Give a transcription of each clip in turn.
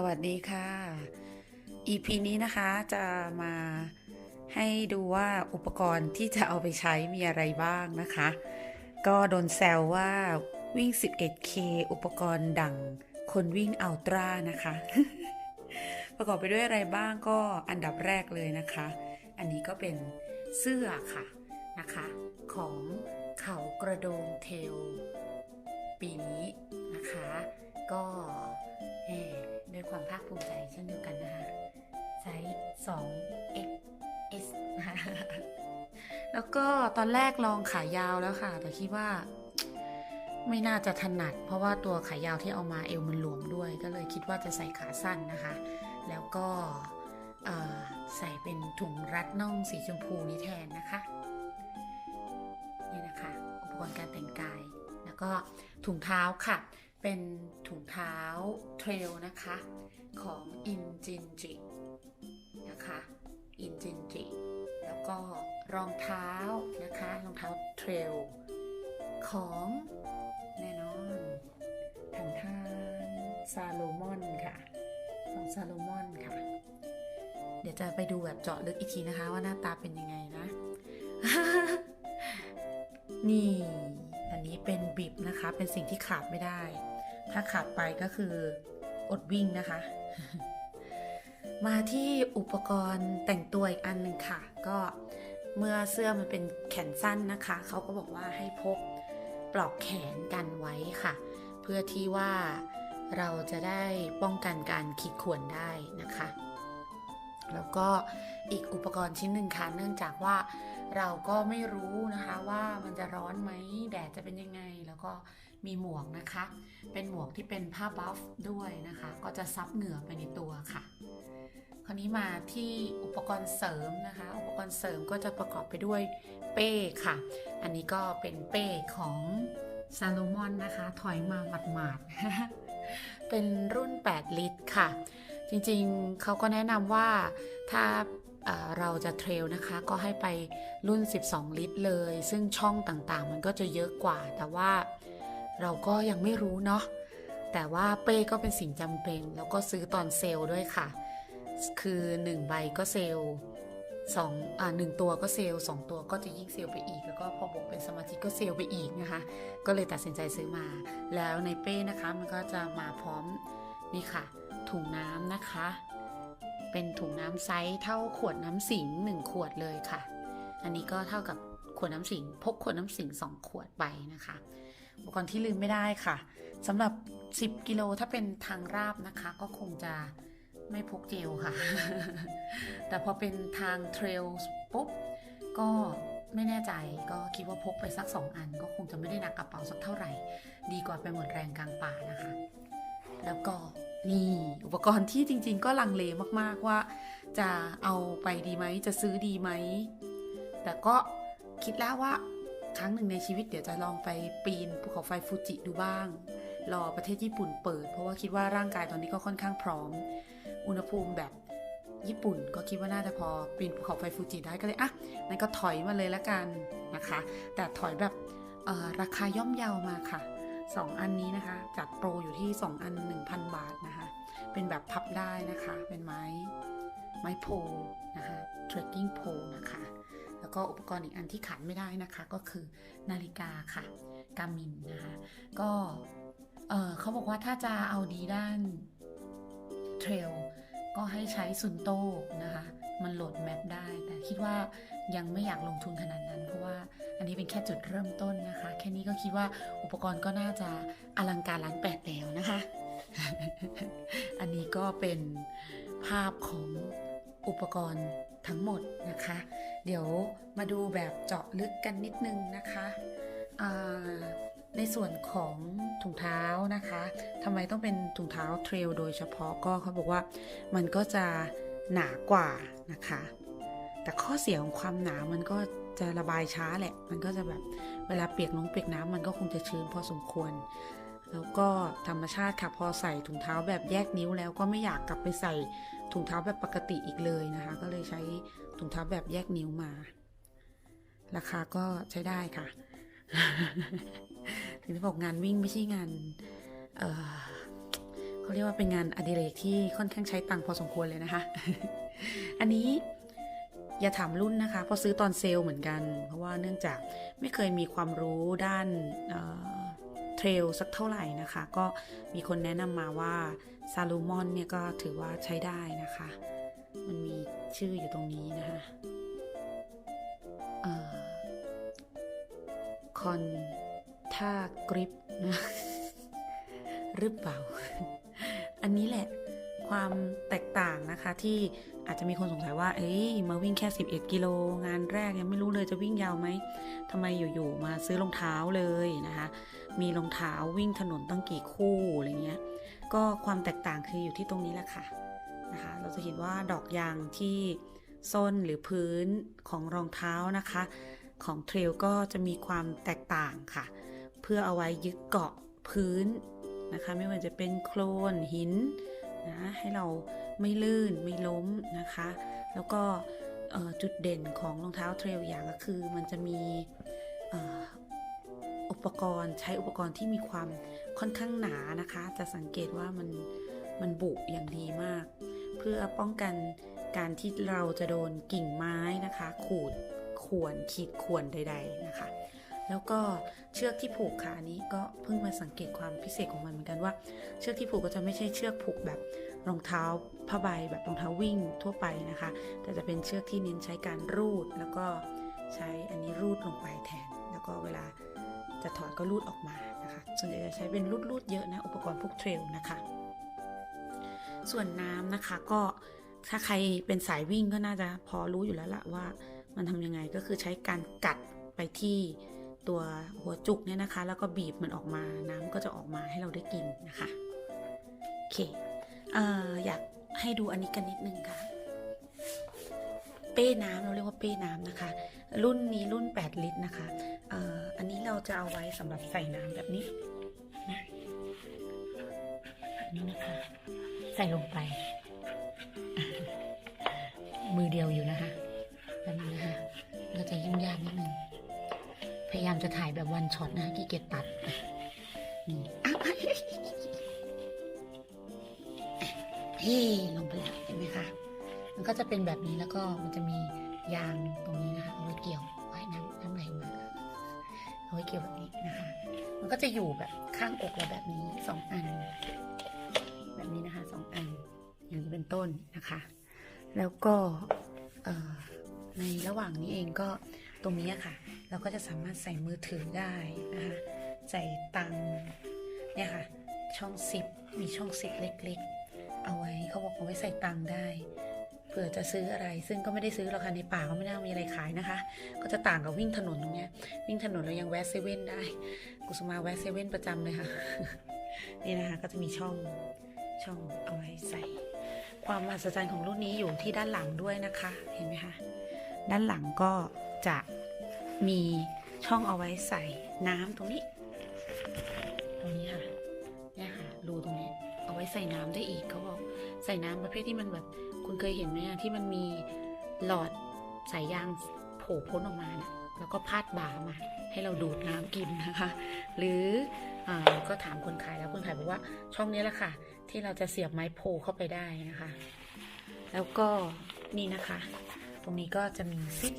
สวัสดีค่ะ EP นี้นะคะจะมาให้ดูว่าอุปกรณ์ที่จะเอาไปใช้มีอะไรบ้างนะคะ ก็โดนแซวว่าวิ่ง 11K อุปกรณ์ดังคนวิ่งอัลตร้านะคะ ประกอบไปด้วยอะไรบ้างก็อันดับแรกเลยนะคะ อันนี้ก็เป็นเสื้อค่ะนะคะ ของเขากระโดงเทล ปีนี้นะคะ ก็ ด้วยความภาคภูมิใจเช่นเดียวกันนะคะไซส์2 XS นะคะแล้วก็ตอนแรกลองขายาวแล้วค่ะ แต่คิดว่าไม่น่าจะถนัด เพราะว่าตัวขายาวที่เอามาเอวมันหลวมด้วย ก็เลยคิดว่าจะใส่ขาสั้นนะคะ แล้วก็ใส่เป็นถุงรัดน่องสีชมพูนี้แทนนะคะนี่นะคะ อุปกรณ์การแต่งกาย แล้วก็ถุงเท้าค่ะ เป็นถุงเท้าเทรลนะคะ ของอินจินจินะคะอินจินจิแล้วก็รองเท้านะคะรองเท้าเทรลของแน่นอนทางทางซาโลมอนค่ะของซาโลมอนค่ะ เดี๋ยวจะไปดูแบบเจาะลึกอีกทีนะคะว่าหน้าตาเป็นยังไงนะ นี่ บิบนะคะ เป็นสิ่งที่ขาดไม่ได้ ถ้าขาดไปก็คืออดวิ่งนะคะ มาที่อุปกรณ์แต่งตัวอีกอันหนึ่งค่ะ ก็เมื่อเสื้อมันเป็นแขนสั้นนะคะ เขาก็บอกว่าให้พกปลอกแขนกันไว้ค่ะ เพื่อที่ว่าเราจะได้ป้องกันการขีดข่วนได้นะคะ แล้วก็อีกอุปกรณ์ชิ้นหนึ่งค่ะ เนื่องจากว่า เราก็ไม่รู้นะคะว่ามันจะร้อนไหมแดดจะเป็นยังไง แล้วก็มีหมวกนะคะ เป็นหมวกที่เป็นผ้าบัฟด้วยนะคะ ก็จะซับเหงื่อไปในตัวค่ะ คราวนี้มาที่อุปกรณ์เสริมนะคะ อุปกรณ์เสริมก็จะประกอบไปด้วยเป้ค่ะ อันนี้ก็เป็นเป้ของซาโลมอนนะคะ ถอยมาหมาดๆเป็นรุ่น 8 ลิตรค่ะ จริงๆเขาก็แนะนำว่าถ้า เราจะเทรลนะคะ ก็ให้ไปรุ่น 12 ลิตรเลย ซึ่งช่องต่างๆ มันก็จะเยอะกว่า แต่ว่าเราก็ยังไม่รู้เนาะแต่ว่าเป้ก็เป็นสิ่งจำเป็น แล้วก็ซื้อตอนเซลล์ด้วยค่ะ คือ 1 ใบก็เซลล์สองอ่าหนึ่งตัวก็เซลล์สองตัวก็จะยิ่งเซลล์ไปอีก แล้วก็พอบวกเป็นสมาชิกก็เซลล์ไปอีกนะคะ ก็เลยตัดสินใจซื้อมา แล้วในเป้นะคะมันก็จะมาพร้อมนี่ค่ะ ถุงน้ำนะคะ เป็นถุงน้ำไซส์เท่าขวดน้ำสิงหนึ่งขวดเลยค่ะ อันนี้ก็เท่ากับขวดน้ำสิงพกขวดน้ำสิงสองขวดไปนะคะ อุปกรณ์ที่ลืมไม่ได้ค่ะสำหรับ 10 กิโลถ้าเป็นทางราบนะคะ ก็คงจะไม่พกเจลค่ะ แต่พอเป็นทางเทรลปุ๊บก็ไม่แน่ใจก็คิดว่าพกไปสัก 2 อัน ก็คงจะไม่ได้หนักกระเป๋าสักเท่าไหร่ ดีกว่าไปหมดแรงกลางป่านะคะ แล้วก็ นี่อุปกรณ์ที่จริง ๆ ก็ลังเลมากๆว่า จะเอาไปดีไหมจะซื้อดีไหม แต่ก็คิดแล้วว่าครั้งหนึ่งในชีวิตเดี๋ยวจะลองไปปีนภูเขาไฟฟูจิดูบ้าง รอประเทศญี่ปุ่นเปิด เพราะว่าคิดว่าร่างกายตอนนี้ก็ค่อนข้างพร้อม อุณหภูมิแบบญี่ปุ่นก็คิดว่าน่าจะพอปีนภูเขาไฟฟูจิได้ก็เลยอะนั่นก็ถอยมาเลยละกันนะคะ แต่ถอยแบบราคาย่อมเยามาค่ะ 2 อันนี้นะคะ จัดโปรอยู่ที่ 2 อัน 1,000 บาทนะคะ เป็นแบบพับได้นะคะ เป็นไม้ไม้โพลนะคะ trekking pole นะคะ แล้วก็อุปกรณ์อีกอันที่ขาดไม่ได้นะคะก็คือนาฬิกาค่ะ กามินนะคะ ก็เออเขาบอกว่าถ้าจะเอาดีด้านเทรลก็ให้ใช้ซุนโต้นะคะ มันโหลดแมปได้ แต่คิดว่ายังไม่อยากลงทุนขนาดนั้น เพราะว่า อันนี้เป็นแค่จุดเริ่มต้นนะคะ แค่นี้ก็คิดว่าอุปกรณ์ก็น่าจะอลังการล้านแปดแล้วนะคะ อันนี้ก็เป็นภาพของอุปกรณ์ทั้งหมดนะคะ เดี๋ยวมาดูแบบเจาะลึกกันนิดนึงนะคะในส่วนของถุงเท้านะคะทำไมต้องเป็นถุงเท้าเทรลโดยเฉพาะก็เขาบอกว่ามันก็จะหนากว่านะคะ แต่ข้อเสียของความหนามันก็ จะระบายช้าแหละ มันก็จะแบบเวลาเปียกน้องเปียกน้ำมันก็คงจะชื้นพอสมควร แล้วก็ธรรมชาติค่ะพอใส่ถุงเท้าแบบแยกนิ้วแล้วก็ไม่อยากกลับไปใส่ถุงเท้าแบบปกติอีกเลยนะคะ ก็เลยใช้ถุงเท้าแบบแยกนิ้วมา ราคาก็ใช้ได้ค่ะ ถึงได้บอกงานวิ่งไม่ใช่งาน เออเขาเรียกว่าเป็นงานอดิเรกที่ค่อนข้างใช้ตังค์พอสมควรเลยนะคะ อันนี้ อย่าถามรุ่นนะคะ เพราะซื้อตอนเซลล์เหมือนกัน เพราะว่าเนื่องจากไม่เคยมีความรู้ด้านเทรลสักเท่าไหร่นะคะ ก็มีคนแนะนำมาว่าซาลูมอนเนี่ยก็ถือว่าใช้ได้นะคะ มันมีชื่ออยู่ตรงนี้นะคะคอนท่ากริปนะหรือเปล่า อันนี้แหละ ความแตกต่างนะคะ ที่อาจจะมีคนสงสัยว่า เอ้ย มาวิ่งแค่ 11 กิโล งานแรกยังไม่รู้เลยจะวิ่งยาวไหมทำไมอยู่ๆมาซื้อรองเท้าเลยนะคะ มีรองเท้าวิ่งถนนตั้งกี่คู่อะไรเงี้ย ก็ความแตกต่างคืออยู่ที่ตรงนี้แหละค่ะนะคะ เราจะเห็นว่าดอกยางที่ส้นหรือพื้นของรองเท้านะคะ ของเทรลก็จะมีความแตกต่างค่ะ เพื่อเอาไว้ยึดเกาะพื้นนะคะ ไม่ว่าจะเป็นโคลนหิน นะให้เราไม่ลื่นไม่ล้มนะคะ แล้วก็จุดเด่นของรองเท้าเทรลอย่างก็คือมันจะมีอุปกรณ์ใช้อุปกรณ์ที่มีความค่อนข้างหนานะคะ จะสังเกตว่ามันมันบุอย่างดีมาก เพื่อป้องกันการที่เราจะโดนกิ่งไม้นะคะ ขูดข่วนขีดข่วนใด ๆนะคะ แล้วก็เชือกที่ผูกค่ะอันนี้ก็เพิ่งมาสังเกตความพิเศษของมันเหมือนกันว่า เชือกที่ผูกก็จะไม่ใช่เชือกผูกแบบรองเท้าผ้าใบแบบรองเท้าวิ่งทั่วไปนะคะ แต่จะเป็นเชือกที่เน้นใช้การรูด แล้วก็ใช้อันนี้รูดลงไปแทน แล้วก็เวลาจะถอดก็รูดออกมานะคะ ส่วนใหญ่จะใช้เป็นรูดๆเยอะนะอุปกรณ์พวกเทรลนะคะ ส่วนน้ำนะคะก็ถ้าใครเป็นสายวิ่งก็น่าจะพอรู้อยู่แล้วละว่า มันทำยังไงก็คือใช้การกัดไปที่ ตัวหัวจุกเนี่ยนะคะ แล้วก็บีบมันออกมาน้ำก็จะออกมาให้เราได้กินนะคะโอเคออยากให้ดูอันนี้กันนิดนึงค่ะ เป้น้ำเราเรียกว่าเป้น้ำนะคะ รุ่นนี้รุ่น 8 ลิตรนะคะออันนี้เราจะเอาไว้สำหรับใส่น้ำแบบนี้นะแบบนี้นะคะ ใส่ลงไป มือเดียวอยู่นะคะายามจะถ่ายแบบวันช็อตนะขี้เกียจตัดนี่เฮ้ลงไปแล้วเห็นไหมคะ มันก็จะเป็นแบบนี้แล้วก็มันจะมียางตรงนี้นะคะเอาไว้เกี่ยวไว้น้ำน้ำไหลมาเอาไว้เกี่ยวแบบนี้นะคะ มันก็จะอยู่แบบข้างอกเราแบบนี้สองอัน แบบนี้นะคะสองอันอย่างนี้เป็นต้นนะคะ แล้วก็ในระหว่างนี้เองก็ตรงนี้ค่ะ เราก็จะสามารถใส่มือถือได้นะคะใส่ตังเนี่ยค่ะ ช่องซิปมีช่องซิปเล็กๆ เอาไว้เขาบอกเอาไว้ใส่ตังได้เผื่อจะซื้ออะไร ซึ่งก็ไม่ได้ซื้อหรอกค่ะในป่าก็ไม่น่ามีอะไรขายนะคะ ก็จะต่างกับวิ่งถนนตรงเนี้ย วิ่งถนนเรายังแวะเซเว่นได้ กุสมาแวะเซเว่นประจำเลยค่ะ นี่นะคะก็จะมีช่องช่องเอาไว้ใส่ ความมหัศจรรย์ของรุ่นนี้อยู่ที่ด้านหลังด้วยนะคะ เห็นไหมคะ ด้านหลังก็จะ มีช่องเอาไว้ใส่น้ำตรงนี้ ตรงนี้ค่ะเนี่ยค่ะรูตรงนี้ เอาไว้ใส่น้ำได้อีกเขาบอกใส่น้ำประเภทที่มันแบบ คุณเคยเห็นไหมที่มันมีหลอดสายยางโผล่พ้นออกมานะแล้วก็พาดบ่ามา ให้เราดูดน้ำกินนะคะ หรืออก็ถามคนขายแล้วคนขายบอกว่าช่องนี้แหละค่ะ ที่เราจะเสียบไม้โผล่เข้าไปได้นะคะ แล้วก็นี่นะคะ ตรงนี้ก็จะมีซิป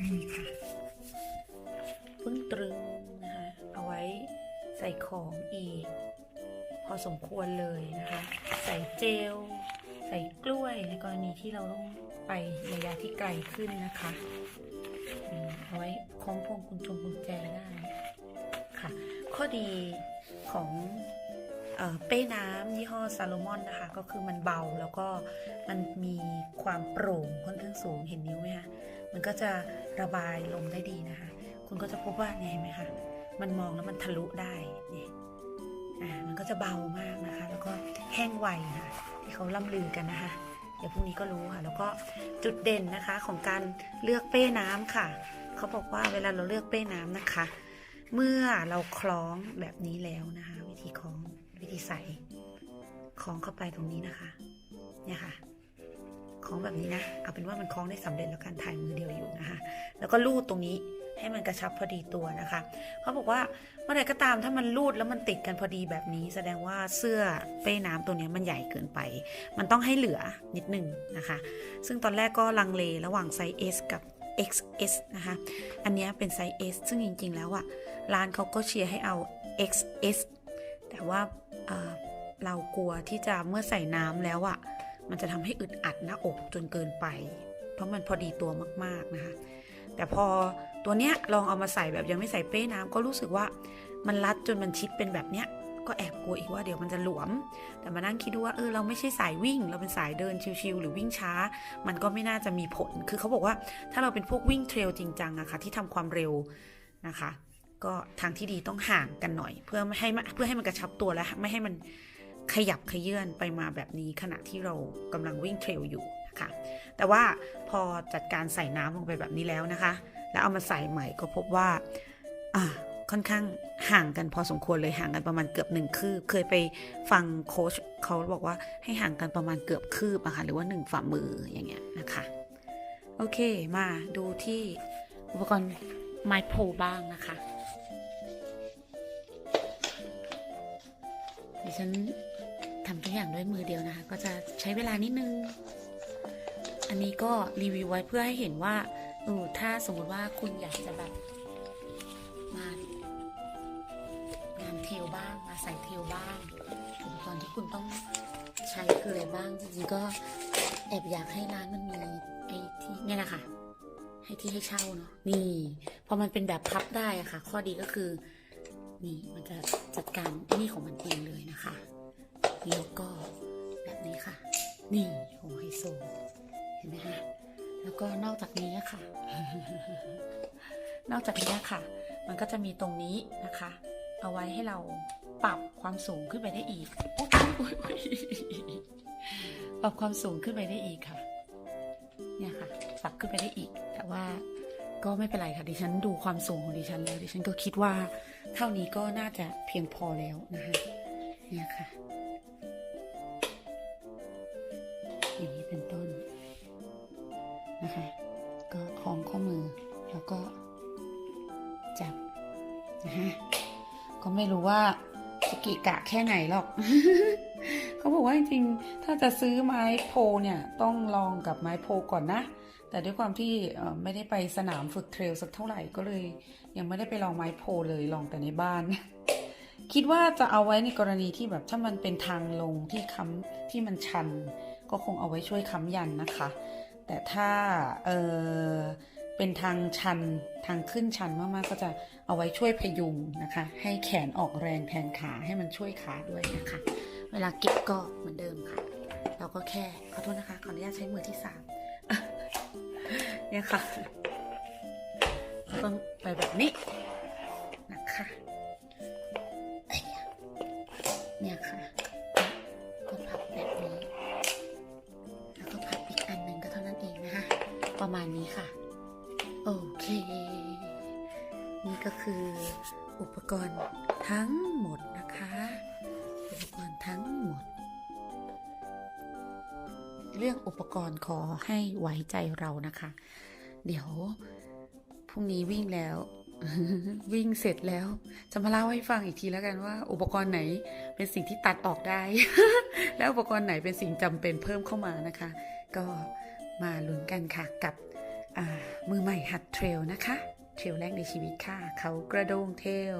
นนี้นี่ค่ะปึ้งตรึงนะคะ เอาไว้ใส่ของอีก พอสมควรเลยนะคะ ใส่เจล ใส่กล้วยในกรณีที่เราต้องไประยะที่ไกลขึ้นนะคะเอาไว้คล้องพวงกุญจงกุญแจได้ค่ะ ข้อดีของเป้น้ำยี่ห้อซาโลมอนนะคะ ก็คือมันเบาแล้วก็มันมีความโปร่งค่อนข้างสูงเห็นนิ้วไหมคะ มันก็จะระบายลมได้ดีนะคะ คุณก็จะพบว่าเนี่ยเห็นไหมคะ มันมองแล้วมันทะลุได้เนี่ยอ่า มันก็จะเบามากนะคะ แล้วก็แห้งไวค่ะที่เขาล่ำลือกันนะคะ เดี๋ยวพรุ่งนี้ก็รู้ค่ะ แล้วก็จุดเด่นนะคะของการเลือกเป้น้ำค่ะ เขาบอกว่าเวลาเราเลือกเป้น้ำนะคะ เมื่อเราคล้องแบบนี้แล้วนะคะ วิธีคล้องวิธีใส่คล้องเข้าไปตรงนี้นะคะ เนี่ยค่ะ คล้องแบบนี้นะ เอาเป็นว่ามันคล้องได้สำเร็จแล้วกันถ่ายมือเดียวอยู่นะคะ แล้วก็ลูดตรงนี้ให้มันกระชับพอดีตัวนะคะเขาบอกว่าเมื่อไหร่ก็ตามถ้ามันรูดแล้วมันติดกันพอดีแบบนี้ แสดงว่าเสื้อเป้น้ำตัวนี้มันใหญ่เกินไป มันต้องให้เหลือนิดนึงนะคะ ซึ่งตอนแรกก็ลังเลระหว่างไซส์ S กับ XS นะคะ อันนี้เป็นไซส์ S ซึ่งจริง ๆ แล้วอะร้านเขาก็เชียร์ให้เอา XS แต่ว่าเอ่อเรากลัวที่จะเมื่อใส่น้ำแล้วอะ มันจะทำให้อึดอัดหน้าอกจนเกินไป เพราะมันพอดีตัวมากๆนะคะแต่พอตัวเนี้ยลองเอามาใส่แบบยังไม่ใส่เป้น้ำก็รู้สึกว่ามันรัดจนมันชิดเป็นแบบเนี้ยก็แอบกลัวอีกว่าเดี๋ยวมันจะหลวม แต่มานั่งคิดดูว่าเออเราไม่ใช่สายวิ่ง เราเป็นสายเดินชิวๆหรือวิ่งช้า มันก็ไม่น่าจะมีผล คือเขาบอกว่าถ้าเราเป็นพวกวิ่งเทรลจริงจังอะค่ะที่ทำความเร็วนะคะ ก็ทางที่ดีต้องห่างกันหน่อย เพื่อไม่ให้เพื่อให้มันกระชับตัวและไม่ให้มัน ขยับขยื่นไปมาแบบนี้ขณะที่เรากำลังวิ่งเทรลอยู่นะคะแต่ว่าพอจัดการใส่น้ำลงไปแบบนี้แล้วนะคะ แล้วเอามาใส่ใหม่ก็พบว่าอ่าค่อนข้างห่างกันพอสมควรเลยห่างกันประมาณเกือบหนึ่งคืบ เคยไปฟังโค้ชเขาบอกว่าให้ห่างกันประมาณเกือบคืบอะค่ะหรือว่าหนึ่งฝ่ามืออย่างเงี้ยนะคะ โอเคมาดูที่อุปกรณ์ไม้โพบ้างนะคะดิฉัน ทำทุกอย่างด้วยมือเดียวนะคะ ก็จะใช้เวลานิดนึง อันนี้ก็รีวิวไว้เพื่อให้เห็นว่าเออถ้าสมมติว่าคุณอยากจะแบบมางานเทลบ้าง มาใส่เทลบ้างอุปกรณ์ที่คุณต้องใช้คืออะไรบ้างจริงๆก็แอบอยากให้ร้านมันมีไอ้ที่เนี่ยนะคะให้ที่ให้เช่าเนาะนี่ พอมันเป็นแบบพับได้อะค่ะ ข้อดีก็คือ นี่มันจะจัดการไอ้นี่ของมันเองเลยนะคะ แล้วก็แบบนี้ค่ะ นี่โอ้ไฮโซเห็นไหมคะแล้วก็นอกจากนี้อะค่ะ นอกจากนี้อะค่ะ มันก็จะมีตรงนี้นะคะ เอาไว้ให้เราปรับความสูงขึ้นไปได้อีกโอ๊ยโอ๊ยโอ๊ยปรับความสูงขึ้นไปได้อีกค่ะ เนี่ยค่ะ ปรับขึ้นไปได้อีก แต่ว่าก็ไม่เป็นไรค่ะดิฉันดูความสูงของดิฉันแล้วดิฉันก็คิดว่า เท่านี้ก็น่าจะเพียงพอแล้วนะคะเนี่ยค่ะ ก็จับนะฮะก็ไม่รู้ว่าจะกิกะแค่ไหนหรอก เขาบอกว่าจริงๆ ถ้าจะซื้อไม้โพเนี่ยต้องลองกับไม้โพก่อนนะ แต่ด้วยความที่ไม่ได้ไปสนามฝึกเทรลสักเท่าไหร่ก็เลย ยังไม่ได้ไปลองไม้โพเลยลองแต่ในบ้าน คิดว่าจะเอาไว้ในกรณีที่แบบถ้ามันเป็นทางลงที่ค้ำที่มันชัน ก็คงเอาไว้ช่วยค้ำยันนะคะ แต่ถ้าเออ เป็นทางชันทางขึ้นชันมากๆก็จะเอาไว้ช่วยพยุงนะคะ ให้แขนออกแรงแทนขาให้มันช่วยขาด้วยนะคะ เวลาเก็บก็เหมือนเดิมค่ะ เราก็แค่ขอโทษนะคะขออนุญาตใช้มือที่สามเนี่ยค่ะต้องไปแบบนี้นะคะเนี่ยค่ะก็พับแบบนี้ แล้วก็พับอีกอันหนึ่งก็เท่านั้นเองนะคะ ประมาณนี้ค่ะ โอเค นี่ก็คืออุปกรณ์ทั้งหมดนะคะ อุปกรณ์ทั้งหมด เรื่องอุปกรณ์ขอให้ไว้ใจเรานะคะ เดี๋ยวพรุ่งนี้วิ่งแล้ว วิ่งเสร็จแล้ว จะมาเล่าให้ฟังอีกทีแล้วกันว่า อุปกรณ์ไหนเป็นสิ่งที่ตัดออกได้ แล้วอุปกรณ์ไหนเป็นสิ่งจำเป็นเพิ่มเข้ามานะคะ ก็มาลุ้นกันค่ะกับ มือใหม่หัดเทรลนะคะ เทรลแรกในชีวิตค่ะ เขากระโดงเทล